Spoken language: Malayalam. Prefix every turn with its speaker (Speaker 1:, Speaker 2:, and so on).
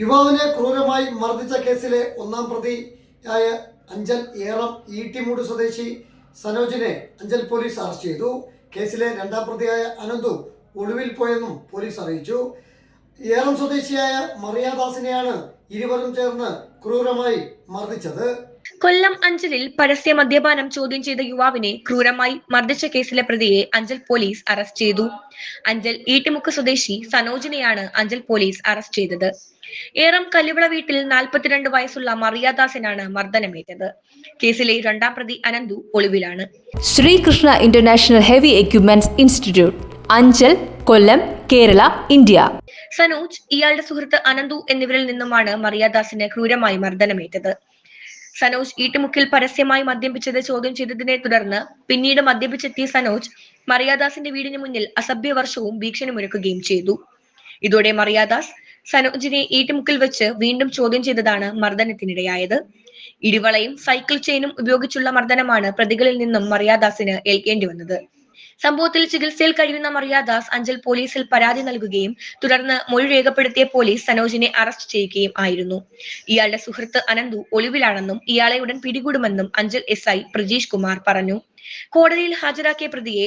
Speaker 1: യുവാവിനെ ക്രൂരമായി മർദ്ദിച്ച കേസിലെ ഒന്നാം പ്രതി ആയ അഞ്ചൽ ഏറം ഈട്ടിമൂട് സ്വദേശി സനോജിനെ അഞ്ചൽ പോലീസ് അറസ്റ്റ് ചെയ്തു. കേസിലെ രണ്ടാം പ്രതിയായ അനന്തു ഒളിവിൽ പോയെന്നും പോലീസ് അറിയിച്ചു. ഏറം സ്വദേശിയായ മറിയാദാസിനെയാണ് ഇരുവരും ചേർന്ന് ക്രൂരമായി മർദ്ദിച്ചത്.
Speaker 2: കൊല്ലം അഞ്ചലിൽ പരസ്യ മദ്യപാനം ചോദ്യം ചെയ്ത യുവാവിനെ ക്രൂരമായി മർദ്ദിച്ച കേസിലെ പ്രതിയെ അഞ്ചൽ പോലീസ് അറസ്റ്റ് ചെയ്തു. അഞ്ചൽ ഈട്ടിമുക്ക് സ്വദേശി സനോജിനെയാണ് അഞ്ചൽ പോലീസ് അറസ്റ്റ് ചെയ്തത്. ഏറം കല്ലുവിള വീട്ടിൽ നാൽപ്പത്തിരണ്ട് വയസ്സുള്ള മറിയാദാസിനാണ് മർദ്ദനമേറ്റത്. കേസിലെ രണ്ടാം പ്രതി Ananthu ഒളിവിലാണ്.
Speaker 3: Sreekrishna International Heavy Equipments Institute Anchal Kollam Kerala India.
Speaker 2: Sanoj ഇയാളുടെ സുഹൃത്ത് അനന്തു എന്നിവരിൽ നിന്നുമാണ് മറിയാദാസിന് ക്രൂരമായി മർദ്ദനമേറ്റത്. സനോജ് ഈട്ടുമുക്കിൽ പരസ്യമായി മദ്യപിച്ചത് ചോദ്യം ചെയ്തതിനെ തുടർന്ന് പിന്നീട് മദ്യപിച്ചെത്തിയ സനോജ് മറിയാദാസിന്റെ വീടിന് മുന്നിൽ അസഭ്യവർഷവും ഭീഷണിമൊരുക്കുകയും ചെയ്തു. ഇതോടെ മറിയാദാസ് സനോജിനെ ഈട്ടുമുക്കിൽ വെച്ച് വീണ്ടും ചോദ്യം ചെയ്തതാണ് മർദ്ദനത്തിനിടയായത് ഇടിവളയും സൈക്കിൾ ചെയിനും ഉപയോഗിച്ചുള്ള മർദ്ദനമാണ് പ്രതികളിൽ നിന്നും മറിയാദാസിന് ഏൽക്കേണ്ടി വന്നത്. സംഭവത്തിൽ ചികിത്സയിൽ കഴിയുന്ന മറിയാദാസ് അഞ്ചൽ പോലീസിൽ പരാതി നൽകുകയും തുടർന്ന് മൊഴി രേഖപ്പെടുത്തിയ പോലീസ് സനോജിനെ അറസ്റ്റ് ചെയ്യുകയും ആയിരുന്നു. ഇയാളുടെ സുഹൃത്ത് അനന്തു ഒളിവിലാണെന്നും ഇയാളെ ഉടൻ പിടികൂടുമെന്നും അഞ്ചൽ എസ് ഐ പ്രജീഷ് കുമാർ പറഞ്ഞു. കോടതിയിൽ ഹാജരാക്കിയ പ്രതിയെ